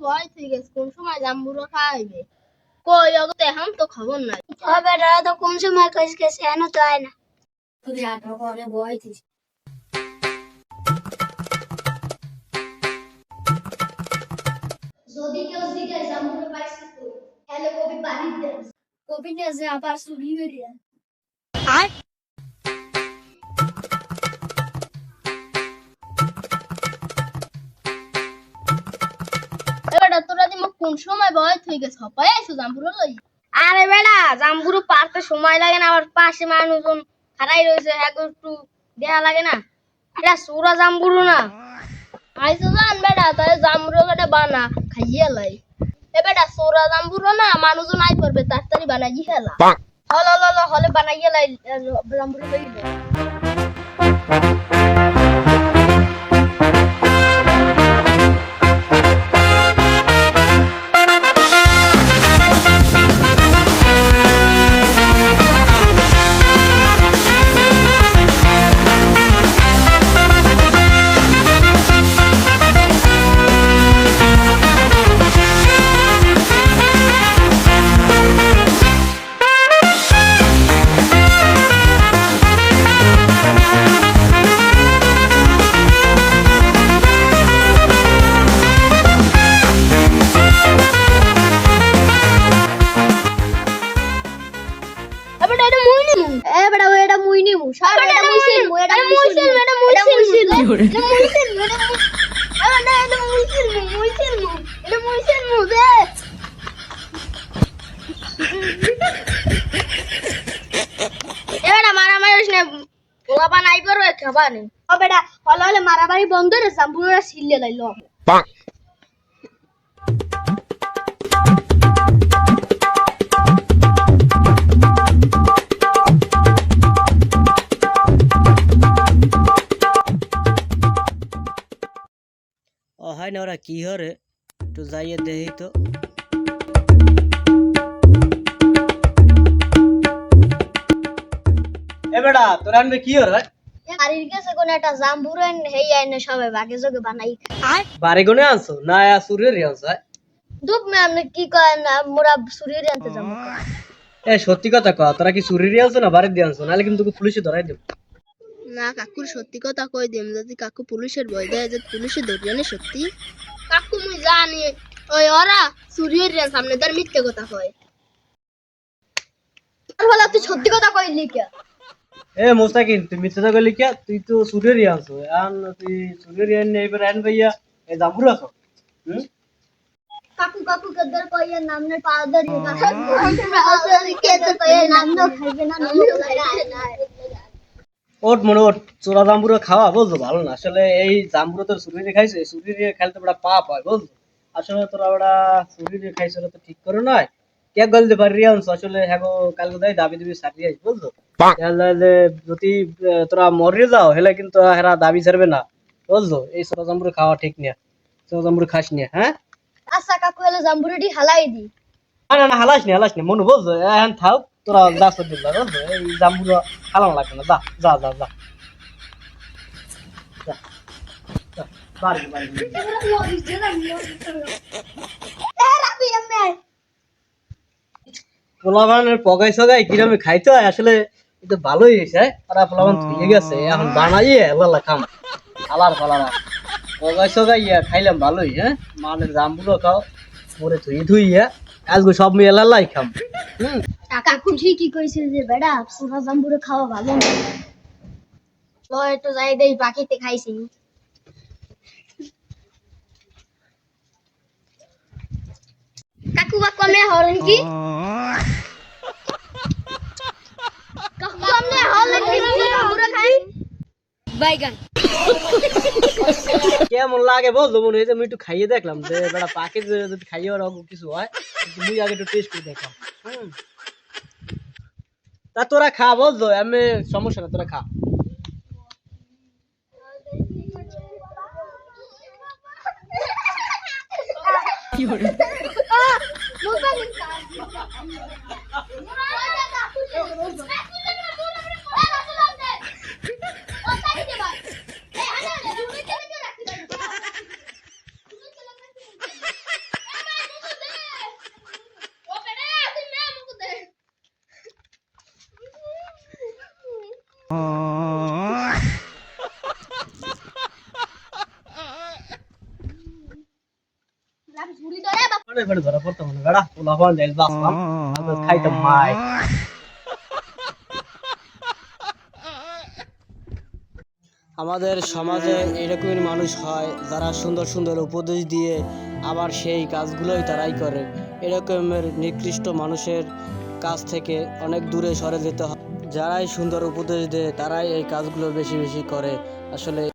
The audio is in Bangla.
ভয় থেকে গেছে কোন সময় জাম্বুরা খাইবে? কই অগতে এখন তো খবর নাই। হবে দাদা তো কোন সময় কইস গেছে এনো তো আয় না। তুই আটো করে বই থিস যদি কেউ জিজ্ঞাসা আমরা পাইছি তো হ্যালো কবি বাড়ি দে কবি নিয়ে যে আবার চুরি বেরিয়ে এবারে কোন সময় ভয় থেকে গেছে? হপাই আইছো জাম্বুরা লই আরে বেড়া জাম্বুরু পারতে সময় লাগে না আবার পাশে মানুষজন খারাই রয়েছে হ্যাঁ একটু দেয়া লাগে না। এটা সুরা জাম্বুরু না। আইছো জান বেটা তাই জাম্বুরা কাটা বানা খাইয়ে লাই। এ বেটা সোরা জাম্বুরা না মানুষজন আই পড়বে তাড়াতাড়ি বানাই হেলা হল হল হল হলে বানাইয়ে লাই জাম্বুরা লই বেটা এটা মুই নিমু এ ওই এটা মুই নিমু সব বেটা এটা মুই সিলমু এটা মুই সিলমু এটা মুই সিলমু এটা মুই সিলমু এটা মুই এটা এটা মুই সিলমু মুই সিলমু এটা মুই সিলমু দে এ মারামারি হইস না পোলাপা নাই করবে খাবা নেই ও বেড়া হলে হলে মারামারি বন্ধ রে সিললে লাইলো হয় না ওরা কি হরে একটু যাইয়ে দেখি তো এ বেটা তোর আনবে কি হরে বাড়ির কাছে কোন একটা জাম্বুরা হেই আইনে সবাই ভাগে যোগে বানাই বাড়ি কোনে আনছো? না সুরের আনছো? দুপ মে আপনি কি করেন মোরা সুরিয়ে আনতে যাব। এ সত্যি কথা কও তোরা কি সুরের আনছো না বাড়ি দিয়ে আনছো? নাহলে কিন্তু তোকে পুলিশে ধরাই দেব। না কাকুর সত্যি কথা কই দিম? যদি কাকু পুলিশের ভয় দেয় যে পুলিশে ধরিয়ে নে সত্যি? কাকু মুই জানি। ওই ওরা সুরিয়ের সামনে তার মিথ্যে কথা কয়। আর বলা তুই সত্যি কথা কইলি কে এ মোস্তাকিন তুই মিথ্যা কথা কইলি কিয়া তুই তো সুরের আনছো আন তুই সুরের আন এবার আন ভাইয়া এ জাম্বুর আছো। হুম? কাকু কাকু কদর কইয়া নাম নে পা ধরি কাকু। কে তো কইয়া নাম নো খাইবে না নাম না ওট মনে ওট চোরা জাম্বুরা খাওয়া বুঝছ? ভালো না। আসলে এই জাম্বুরা তো সুরিরে খাইছে সুরিরে খাইলে তো বড় পাপ হয় বুঝছ? আসলে তোরা ওরা সুরিরে খাইছে ওরা তো ঠিক করে নয়। কে গলতে পারি আসলে হ্যাঁ গো কালকে দাই দাবি দিবি সারি আইস বুঝছ? তাহলে যদি তোরা মরে যাও হেলে কিন্তু হেরা দাবি ছাড়বে না বলতো এই চোরা জাম্বুরা খাওয়া ঠিক নিয়া চোরা জাম্বুরা খাস নিয়া হ্যাঁ? আচ্ছা কাকু এলে জাম্বুরিটি হালাই দি। না না না হালাস নি হালাস নি মনু বলতো এখন থাও তোরা যা সব দিল এই জাম্বুরা হালাম লাগবে না, যা যা যা যা। পোলাবানের পগাই সগাই কিরমে খাইতে হয়, আসলে এটা ভালোই হয়েছে, ওরা পোলাবান থুয়ে গেছে, এখন বানাইয়ে এলা খাম আলার ফালারা পগাই সগাই খাইলাম ভালোই হ্যাঁ? মানে জামগুলো খাও থুই থুই হ্যাঁ আজকে সব মেয়ে এলাই খাম। হুম? কাকু ঠিকই কইছে যে বেড়া পুরা জাম্বুরে খাওয়া ভালো না। ল একটু যাই দেই পাখিতে খাইছি। কাকু বা কমে হলেন কি? কমে হলেন কি? বাইগান। কেমন লাগে বলতো মনে হয়েছে আমি একটু খাইয়ে দেখলাম যে বেড়া যে যদি খাইয়ে ওরকম কিছু হয় মুই আগে একটু টেস্ট করে দেখলাম। হুম। তা তোরা খা বলতো আমি সমস্যা না তোরা খা। কি আমাদের সমাজে এরকমই মানুষ হয়, যারা সুন্দর সুন্দর উপদেশ দিয়ে আবার সেই কাজগুলোই তারাই করে। এরকমের নিকৃষ্ট মানুষের কাছ থেকে অনেক দূরে সরে যেতে হয়। যারাই সুন্দর উপদেশ দেয়, তারাই এই কাজগুলো বেশি বেশি করে। আসলে